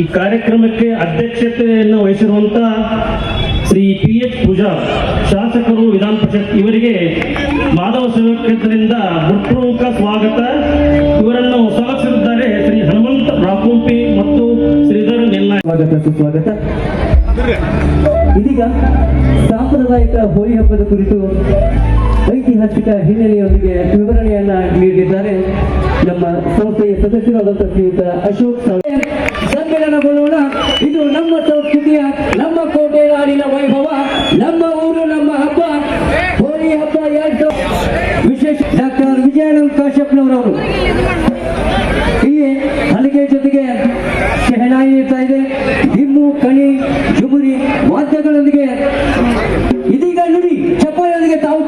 ಈ ಕಾರ್ಯಕ್ರಮಕ್ಕೆ ಅಧ್ಯಕ್ಷತೆಯನ್ನು ವಹಿಸಿರುವಂತ ಶ್ರೀ ಪಿ ಎಚ್ ಪೂಜಾ ಶಾಸಕರು, ವಿಧಾನ ಪರಿಷತ್ ಇವರಿಗೆ ಮಾಧವ ಸೇವಾ ಕ್ಷೇತ್ರದಿಂದ ಹೃತ್ಪೂರ್ವಕ ಸ್ವಾಗತ. ಇವರನ್ನು ಸ್ವಾಗತಿಸಿದ್ದಾರೆ ಶ್ರೀ ಹನುಮಂತ ರಾಕುಂಪಿ ಮತ್ತು ಶ್ರೀಧರ್ ನೆಲ್ಲ ಸ್ವಾಗತ, ಸುಸ್ವಾಗತ. ಇದೀಗ ಸಾಂಪ್ರದಾಯಿಕ ಹೋಳಿ ಹಬ್ಬದ ಕುರಿತು ಐತಿಹಾಸಿಕ ಹಿನ್ನೆಲೆಯೊಂದಿಗೆ ವಿವರಣೆಯನ್ನ ನೀಡಿದ್ದಾರೆ ನಮ್ಮ ಸಂಸ್ಥೆಯ ಸದಸ್ಯರಾದಂತಹ ಶ್ರೀಯುತ ಅಶೋಕ್ ಸಮ್ಮೇಳನಗೊಳ್ಳೋಣ ಇದು ನಮ್ಮ ಸಂಸ್ಕೃತಿಯ, ನಮ್ಮ ಕೋಟೆ ನಾಡಿನ ವೈಭವ, ನಮ್ಮ ಊರು, ನಮ್ಮ ಹಬ್ಬ. ಹೋಳಿ ಹಬ್ಬ ಎರಡು. ವಿಶೇಷ ಡಾಕ್ಟರ್ ವಿಜಯಾನಂದ ಕಾಶ್ಯಪ್ನವರವರು ಇಲ್ಲಿ ಹಲಿಗೆ ಜೊತೆಗೆ ಶೆಹನಾಯಿ ಇರ್ತಾ ಇದೆ. ಹಿಮ್ಮು, ಕಣಿ ಜುಬುರಿ ವಾದ್ಯಗಳೊಂದಿಗೆ ಇದೀಗ ನುಡಿ ಚಪ್ಪಲಿಗೆ ತಾವು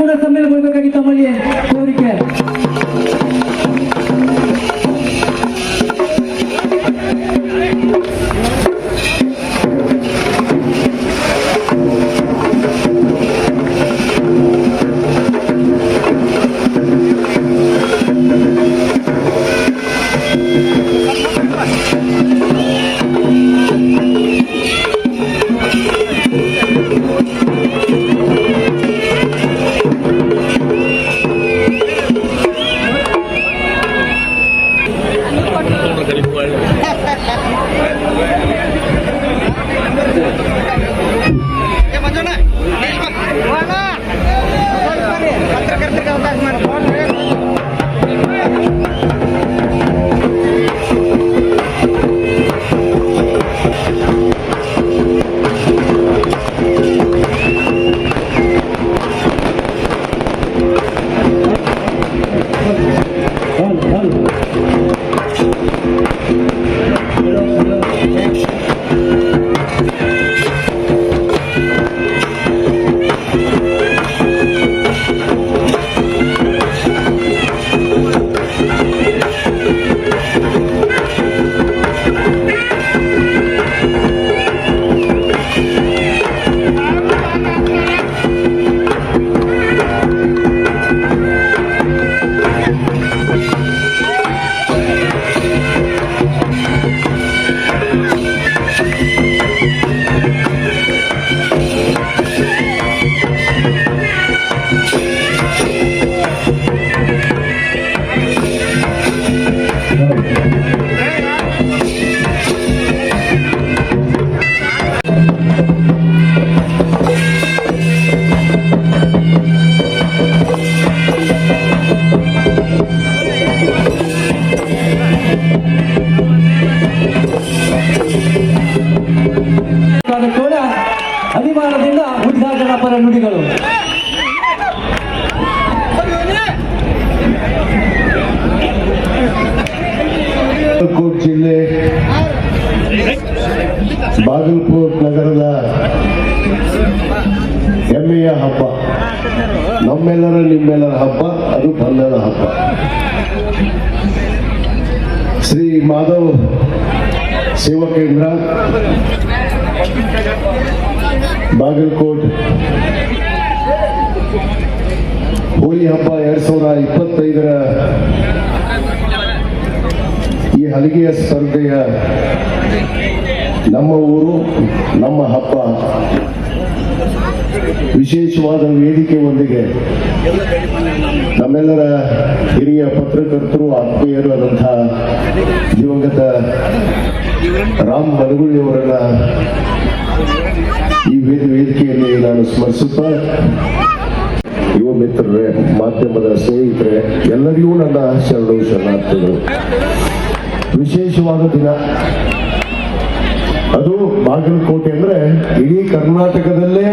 ಅಭಿಮಾನದಿಂದ ಉದ್ಘಾಟನಾ ಪರ ನುಡಿಗಳು. ಜಿಲ್ಲೆ, ಬಾಗಲಕೋಟ್ ನಗರದ ಹೆಮ್ಮೆಯ ಹಬ್ಬ. ನಮ್ಮೆಲ್ಲರ, ನಿಮ್ಮೆಲ್ಲರ ಹಬ್ಬ, ಅದು ಬಣ್ಣದ ಹಬ್ಬ. ಶ್ರೀ ಮಾಧವ್ ಸೇವಾ ಕೇಂದ್ರ ಬಾಗಲಕೋಟ್. ಹೋಳಿ ಹಬ್ಬ ಎರಡ್ ಸಾವಿರದ ಇಪ್ಪತ್ತೈದರ ಈ ಹಲಿಗೆಯ ಸ್ಪರ್ಧೆಯ ನಮ್ಮ ಊರು, ನಮ್ಮ ಹಬ್ಬ. ವಿಶೇಷವಾದ ವೇದಿಕೆ ಒಂದಿಗೆ ನಮ್ಮೆಲ್ಲರ ಹಿರಿಯ ಪತ್ರಕರ್ತರು, ಆತ್ಮೀಯರು ಆದಂತಹ ದಿವಂಗತ ರಾಮ್ ಬಲಗುಳಿಯವರನ್ನ ವೇದಿಕೆಯಲ್ಲಿ ನಾನು ಸ್ಮರಿಸುತ್ತಾ? ಯುವ ಮಿತ್ರರೇ, ಮಾಧ್ಯಮದ ಸ್ನೇಹಿತರೆ, ಎಲ್ಲರಿಗೂ ನನ್ನ ಶರಣು ಶರಣಾರ್ಥಿಗಳು. ವಿಶೇಷವಾದ ದಿನ. ಅದು ಬಾಗಲಕೋಟೆ ಅಂದ್ರೆ ಇಡೀ ಕರ್ನಾಟಕದಲ್ಲೇ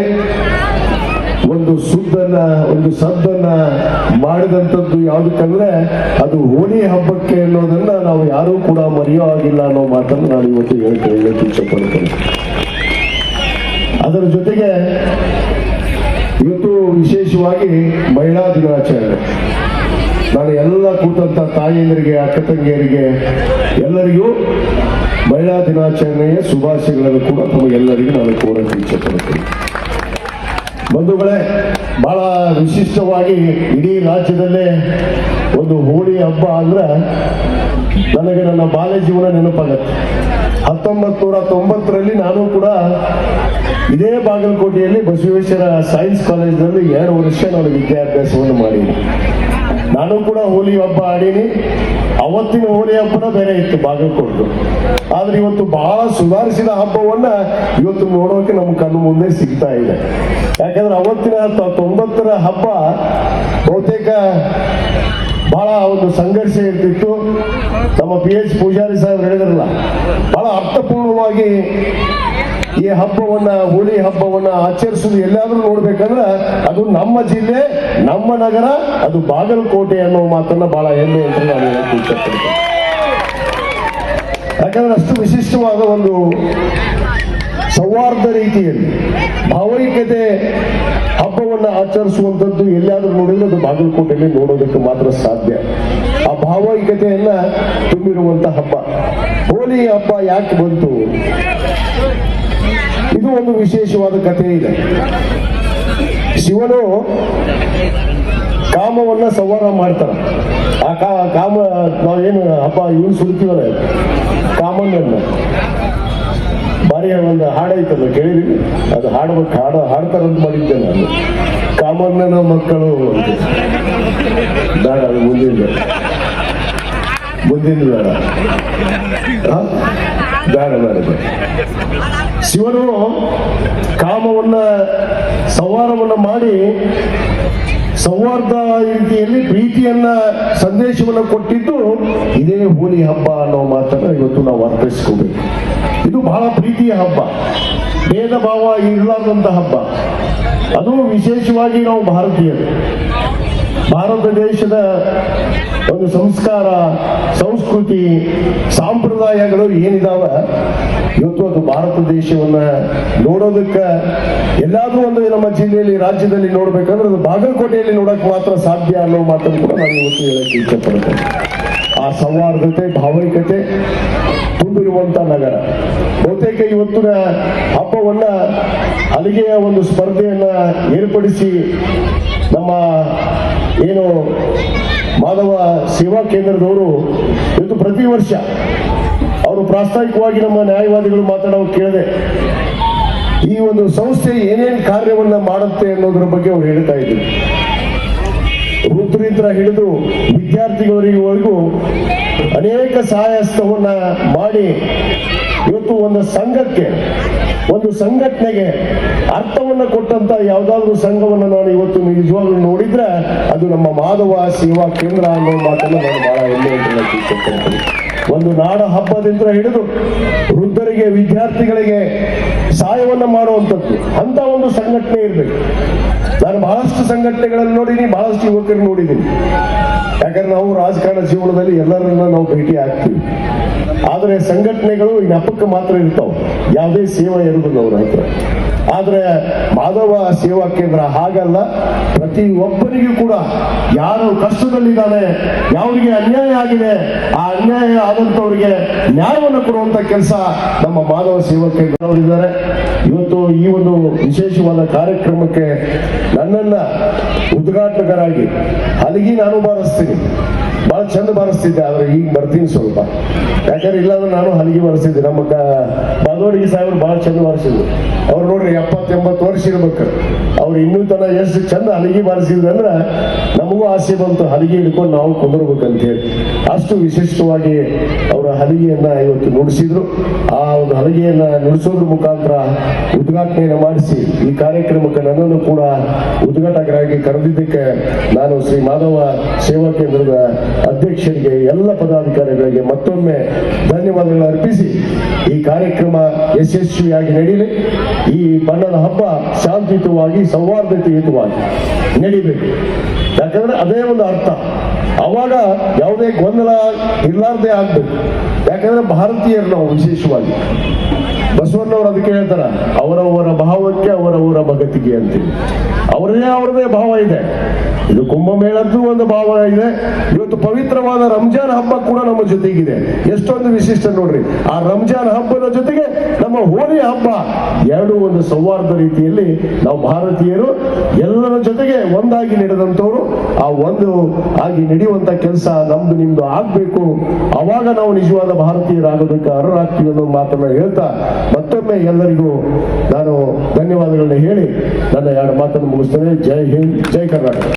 ಒಂದು ಸುದ್ದನ್ನ, ಒಂದು ಸದ್ದನ್ನ ಮಾಡಿದಂಥದ್ದು ಯಾವುದಕ್ಕಂದ್ರೆ ಅದು ಹೋಳಿ ಹಬ್ಬಕ್ಕೆ ಅನ್ನೋದನ್ನ ನಾವು ಯಾರೂ ಕೂಡ ಮರೆಯೋ ಆಗಿಲ್ಲ ಅನ್ನೋ ಮಾತನ್ನು ನಾನು ಇವತ್ತು ಹೇಳ್ತೇನೆ ಇಷ್ಟಪಡ್ತೇನೆ ಅದರ ಜೊತೆಗೆ ಇವತ್ತು ವಿಶೇಷವಾಗಿ ಮಹಿಳಾ ದಿನಾಚರಣೆ. ನಾನು ಎಲ್ಲ ಕೂತಂತ ತಾಯಿಯಂದರಿಗೆ ಅಕ್ಕ ತಂಗಿಯರಿಗೆ, ಎಲ್ಲರಿಗೂ ಮಹಿಳಾ ದಿನಾಚರಣೆಯ ಶುಭಾಶಯಗಳನ್ನು ಕೂಡ ತಮಗೆಲ್ಲರಿಗೂ ನಾನು ಕೋರಕ್ಕೆ ಇಚ್ಛಪಡ್ತೀನಿ ಬಂಧುಗಳೇ, ಬಹಳ ವಿಶಿಷ್ಟವಾಗಿ ಇಡೀ ರಾಜ್ಯದಲ್ಲೇ ಒಂದು ಹೋಳಿ ಹಬ್ಬ ಅಂದ್ರೆ ನನಗೆ ನನ್ನ ಬಾಲ್ಯ ಜೀವನ ನೆನಪಾಗತ್ತೆ. ಹತ್ತೊಂಬತ್ತು ನೂರ ತೊಂಬತ್ತರಲ್ಲಿ ನಾನು ಕೂಡ ಇದೇ ಬಾಗಲಕೋಟೆಯಲ್ಲಿ ಬಸವೇಶ್ವರ ಸೈನ್ಸ್ ಕಾಲೇಜ್ನಲ್ಲಿ ಎರಡು ವರ್ಷ ನಾನು ವಿದ್ಯಾಭ್ಯಾಸವನ್ನು ಮಾಡಿದ್ದೀನಿ ನಾನು ಕೂಡ ಹೋಲಿ ಹಬ್ಬ ಆಡೀನಿ. ಅವತ್ತಿನ ಹೋಳಿ ಹಬ್ಬನ ಬೇರೆ ಇತ್ತು ಬಾಗಲಕೋಟು ಆದ್ರೆ ಇವತ್ತು ಬಹಳ ಸುಧಾರಿಸಿದ ಹಬ್ಬವನ್ನ ಇವತ್ತು ನೋಡೋಕೆ ನಮ್ಮ ಕಣ್ಣು ಮುಂದೆ ಸಿಗ್ತಾ ಇದೆ. ಯಾಕಂದ್ರೆ ಅವತ್ತಿನ ತೊಂಬತ್ತರ ಹಬ್ಬ ಬಹುತೇಕ ಬಹಳ ಒಂದು ಸಂಘರ್ಷ ಇರ್ತಿತ್ತು. ನಮ್ಮ ಪಿ ಎಚ್ ಪೂಜಾರಿ ಸಾಹೇಬ್ ಹೇಳಿದ್ರಲ್ಲ, ಬಹಳ ಅರ್ಥಪೂರ್ಣವಾಗಿ ಈ ಹಬ್ಬವನ್ನ, ಹೋಳಿ ಹಬ್ಬವನ್ನ ಆಚರಿಸುವುದು ಎಲ್ಲಾದ್ರೂ ನೋಡ್ಬೇಕಂದ್ರೆ ಅದು ನಮ್ಮ ಜಿಲ್ಲೆ, ನಮ್ಮ ನಗರ, ಅದು ಬಾಗಲಕೋಟೆ ಅನ್ನೋ ಮಾತನ್ನ ಬಹಳ ಹೆಮ್ಮೆ ಅಂತ ನಾನು ಹೇಳ್ತೀನಿ. ಯಾಕಂದ್ರೆ ಅಷ್ಟು ವಿಶಿಷ್ಟವಾದ ಒಂದು ಸೌಹಾರ್ದ ರೀತಿಯಲ್ಲಿ ಭಾವೈಕ್ಯತೆ ಹಬ್ಬವನ್ನು ಆಚರಿಸುವಂಥದ್ದು ಎಲ್ಲಿಯಾದ್ರೂ ನೋಡಿದ್ರೆ ಅದು ಬಾಗಲಕೋಟೆಯಲ್ಲಿ ನೋಡೋದಕ್ಕೆ ಮಾತ್ರ ಸಾಧ್ಯ. ಆ ಭಾವೈಕ್ಯತೆಯನ್ನ ತುಂಬಿರುವಂತ ಹಬ್ಬ. ಹೋಲಿ ಹಬ್ಬ ಯಾಕೆ ಬಂತು? ಇದು ಒಂದು ವಿಶೇಷವಾದ ಕಥೆ ಇದೆ. ಶಿವನು ಕಾಮವನ್ನ ಸಂವಾರ ಮಾಡ್ತಾರ. ಆ ಕಾಮ ನಾವೇನು ಹಬ್ಬ ಇವನು ಸುಡ್ತೀವಲ್ಲ ಕಾಮನನ್ನ ಬಾರಿ ಒಂದು ಹಾಡೈತಲ್ಲ ಕೇಳಿದ್ರಿ ಅದು ಹಾಡ್ಬೇಕು, ಹಾಡ ಹಾಡ್ತಾರಂತ ಮಾಡಿದ್ದೆ ನಾನು ಕಾಮಣ್ಣನ ಮಕ್ಕಳು. ಬೇಡ, ಅದು ಮುಂದಿನ ಮುಂದಿನ ಬೇಡ? ಬೇಡ ಬೇಡ ಬೇಡ. ಶಿವನು ಕಾಮವನ್ನ ಸಂವಾರವನ್ನ ಮಾಡಿ ಸೌಹಾರ್ದ ರೀತಿಯಲ್ಲಿ ಪ್ರೀತಿಯನ್ನ ಸಂದೇಶವನ್ನ ಕೊಟ್ಟಿದ್ದು, ಇದೇ ಹೋಲಿ ಹಬ್ಬ ಅನ್ನೋ ಮಾತನ್ನ ಇವತ್ತು ನಾವು ಅರ್ಥೈಸ್ಕೋಬೇಕು ಇದು ಬಹಳ ಪ್ರೀತಿಯ ಹಬ್ಬ. ಭೇದ ಭಾವ ಇರಲಾರದಂತ ಹಬ್ಬ. ಅದು ವಿಶೇಷವಾಗಿ ನಾವು ಭಾರತೀಯರು. ಭಾರತ ದೇಶದ ಒಂದು ಸಂಸ್ಕಾರ, ಸಂಸ್ಕೃತಿ, ಸಂಪ್ರದಾಯಗಳು ಏನಿದಾವ? ಇವತ್ತು ಅದು ಭಾರತ ದೇಶವನ್ನ ನೋಡೋದಕ್ಕೆ ಎಲ್ಲಾದ್ರೂ ಒಂದು ನಮ್ಮ ಜಿಲ್ಲೆಯಲ್ಲಿ, ರಾಜ್ಯದಲ್ಲಿ ನೋಡ್ಬೇಕಂದ್ರೆ ಅದು ಬಾಗಲಕೋಟೆಯಲ್ಲಿ ನೋಡಕ್ ಮಾತ್ರ ಸಾಧ್ಯ ಅನ್ನೋ ಮಾತನ್ನು ಕೂಡ ನಾನು ಇವತ್ತು ಹೇಳಕ್ಕೆ ಇಷ್ಟಪಡ್ತೇನೆ. ಆ ಸೌಹಾರ್ದತೆ ಭಾವೈಕತೆ ತುಂಬಿರುವಂತ ನಗರ. ಬಹುತೇಕ ಇವತ್ತಿನ ಹಬ್ಬವನ್ನ ಅಲ್ಲಿಗೆಯ ಒಂದು ಸ್ಪರ್ಧೆಯನ್ನ ಏರ್ಪಡಿಸಿ ನಮ್ಮ ಏನು ಮಾಧವ ಸೇವಾ ಕೇಂದ್ರದವರು ಇವತ್ತು ಪ್ರತಿ ವರ್ಷ ಅವರು ಪ್ರಾಸ್ತಾವಿಕವಾಗಿ ನಮ್ಮ ನ್ಯಾಯವಾದಿಗಳು ಮಾತಾಡೋ ಕೇಳಿದೆ ಈ ಒಂದು ಸಂಸ್ಥೆ ಏನೇನು ಕಾರ್ಯವನ್ನ ಮಾಡುತ್ತೆ ಅನ್ನೋದ್ರ ಬಗ್ಗೆ ಅವ್ರು ಹೇಳ್ತಾ ಇದ್ರು. ವೃತ್ತರಿಂದ ಹಿಡಿದು ವಿದ್ಯಾರ್ಥಿಗಳಿವರೆಗೂ ಅನೇಕ ಸಹಾಯಸ್ತವನ್ನ ಮಾಡಿ ಇವತ್ತು ಒಂದು ಸಂಘಕ್ಕೆ ಒಂದು ಸಂಘಟನೆಗೆ ಅರ್ಥವನ್ನು ಕೊಟ್ಟಂತ ಯಾವ್ದಾದ್ರು ಸಂಘವನ್ನು ನಾನು ಇವತ್ತು ನಿಜವಾಗ್ಲೂ ನೋಡಿದ್ರೆ ಅದು ನಮ್ಮ ಮಾಧವ ಸೇವಾ ಕೇಂದ್ರ ಅನ್ನೋ ಮಾತನ್ನು ನಾನು ಬಹಳ ಹೆಮ್ಮೆ ಅಂತ ಒಂದು ನಾಡ ಹಬ್ಬದಿಂದ ಹಿಡಿದು ವೃದ್ಧರಿಗೆ, ವಿದ್ಯಾರ್ಥಿಗಳಿಗೆ ಸಹಾಯವನ್ನು ಮಾಡುವಂಥದ್ದು. ಅಂತ ಒಂದು ಸಂಘಟನೆ ಇರಬೇಕು. ನಾನು ಬಹಳಷ್ಟು ಸಂಘಟನೆಗಳನ್ನು ನೋಡಿದ್ದೀನಿ ಬಹಳಷ್ಟು ಯುವಕರು ನೋಡಿದ್ದೀನಿ ಯಾಕಂದ್ರೆ ನಾವು ರಾಜಕಾರಣ ಜೀವನದಲ್ಲಿ ಎಲ್ಲರನ್ನ ನಾವು ಭೇಟಿ ಆಗ್ತೀವಿ. ಆದರೆ ಸಂಘಟನೆಗಳು ಈ ಹಬ್ಬಕ್ಕೆ ಮಾತ್ರ ಇರ್ತಾವೆ. ಯಾವುದೇ ಸೇವೆ ಇರುವುದಿಲ್ಲ ಅವರ ಹತ್ರ. ಆದ್ರೆ ಮಾಧವ ಸೇವಾ ಕೇಂದ್ರ ಹಾಗಲ್ಲ. ಪ್ರತಿ ಒಬ್ಬರಿಗೂ ಕೂಡ ಯಾರು ಕಷ್ಟದಲ್ಲಿದ್ದಾನೆ ಯಾವ್ರಿಗೆ ಅನ್ಯಾಯ ಆಗಿದೆ, ಆ ಅನ್ಯಾಯ ಆದಂತವರಿಗೆ ನ್ಯಾಯವನ್ನು ಕೊಡುವಂತ ಕೆಲಸ ನಮ್ಮ ಮಾಧವ ಸೇವಾ ಕೇಂದ್ರವರಿದ್ದಾರೆ ಇವತ್ತು ಈ ಒಂದು ವಿಶೇಷವಾದ ಕಾರ್ಯಕ್ರಮಕ್ಕೆ ನನ್ನನ್ನ ಉದ್ಘಾಟಕರಾಗಿ ಅಲ್ಲಿಗೆ ನಾನು ಬಾರಿಸ್ತೀನಿ ಬಹಳ ಚಂದ ಬಾರಿಸ್ತಿದ್ದೆ, ಆದ್ರೆ ಈಗ ಬರ್ತೀನಿ ಸ್ವಲ್ಪ. ಯಾಕಂದ್ರೆ ಇಲ್ಲಾಂದ್ರೆ ನಾನು ಹಲಿಗೆ ಬಾರಿಸಿದ್ದೆ. ನಮ್ಮ ಬಾದೋಡಿಗೆ ಸಾಹೇಬ್ರು ಬಹಳ ಚಂದ ಬಾರಿಸಿದ್ರು. ಅವ್ರು ನೋಡ್ರಿ ಎಪ್ಪತ್ತು ಎಂಬತ್ತು ವರ್ಷ ಇರ್ಬೇಕು. ಅವ್ರು ಇನ್ನೂ ತನ ಎಷ್ಟು ಚಂದ ಹಲಿಗೆ ಬಾರಿಸಿದ್ರು ಅಂದ್ರೆ ನಮಗೂ ಆಸೆ ಬಂತು, ಹಲಿಗೆ ಹಿಡ್ಕೊಂಡು ನಾವು ಕುಂದಿರ್ಬೇಕಂತ ಹೇಳಿ ಅಷ್ಟು ವಿಶಿಷ್ಟವಾಗಿ ಹಲಿಗೆಯನ್ನ ಇವತ್ತು ನುಡಿಸಿದ್ರು. ಆ ಒಂದು ಹಲಿಗೆಯನ್ನ ನುಡಿಸೋದ್ರ ಮುಖಾಂತರ ಉದ್ಘಾಟನೆಯನ್ನು ಮಾಡಿಸಿ ಈ ಕಾರ್ಯಕ್ರಮಕ್ಕೆ ನನ್ನನ್ನು ಕೂಡ ಉದ್ಘಾಟಕರಾಗಿ ಕರೆದಿದ್ದಕ್ಕೆ ನಾನು ಶ್ರೀ ಮಾಧವ ಸೇವಾ ಕೇಂದ್ರದ ಅಧ್ಯಕ್ಷರಿಗೆ, ಎಲ್ಲ ಪದಾಧಿಕಾರಿಗಳಿಗೆ ಮತ್ತೊಮ್ಮೆ ಧನ್ಯವಾದಗಳನ್ನು ಅರ್ಪಿಸಿ ಈ ಕಾರ್ಯಕ್ರಮ ಯಶಸ್ವಿಯಾಗಿ ನಡೀಲಿ. ಈ ಬಣ್ಣದ ಹಬ್ಬ ಶಾಂತಿಯುತವಾಗಿ, ಸೌಹಾರ್ದತೆಯುತವಾಗಿ ನಡೀಬೇಕು. ಯಾಕಂದ್ರೆ ಅದೇ ಒಂದು ಅರ್ಥ. ಅವಾಗ ಯಾವುದೇ ಗೊಂದಲ ಇರ್ಲಾರ್ದೆ ಆಗ್ಬೇಕು. ಯಾಕಂದ್ರೆ ಭಾರತೀಯರು ನಾವು ವಿಶೇಷವಾಗಿ. ಬಸವಣ್ಣವರು ಅದಕ್ಕೆ ಹೇಳ್ತಾರ, ಅವರವರ ಭಾವಕ್ಕೆ ಅವರವರ ಭಗತಿಗೆ ಅಂತೇಳಿ ಅವರದೇ ಅವರದೇ ಭಾವ ಇದೆ. ಇದು ಕುಂಭಮೇಳದ್ದು ಒಂದು ಭಾವ ಇದೆ ಇವತ್ತು ಪವಿತ್ರವಾದ ರಂಜಾನ್ ಹಬ್ಬ ಕೂಡ ನಮ್ಮ ಜೊತೆಗಿದೆ. ಎಷ್ಟೊಂದು ವಿಶಿಷ್ಟ ನೋಡ್ರಿ. ಆ ರಂಜಾನ್ ಹಬ್ಬದ ಜೊತೆಗೆ ನಮ್ಮ ಹೋಳಿ ಹಬ್ಬ ಎರಡು ಒಂದು ಸೌಹಾರ್ದ ರೀತಿಯಲ್ಲಿ ನಾವು ಭಾರತೀಯರು ಎಲ್ಲರ ಜೊತೆಗೆ ಒಂದಾಗಿ ನಡೆದಂತವ್ರು ಆ ಒಂದು ಆಗಿ ನಡೆಯುವಂತ ಕೆಲಸ ನಮ್ದು, ನಿಮ್ದು ಆಗ್ಬೇಕು. ಅವಾಗ ನಾವು ನಿಜವಾದ ಭಾರತೀಯರಾಗೋದಕ್ಕೆ ಅರ್ಹರಾಗ್ತೀವಿ ಅನ್ನೋ ಮಾತನ್ನ ಹೇಳ್ತಾ ಮತ್ತೊಮ್ಮೆ ಎಲ್ಲರಿಗೂ ನಾನು ಧನ್ಯವಾದಗಳನ್ನ ಹೇಳಿ ನನ್ನ ಎರಡು ಮಾತನ್ನು ಮುಗಿಸ್ತೇನೆ. ಜೈ ಹಿಂದ್, ಜೈ ಕರ್ನಾಟಕ.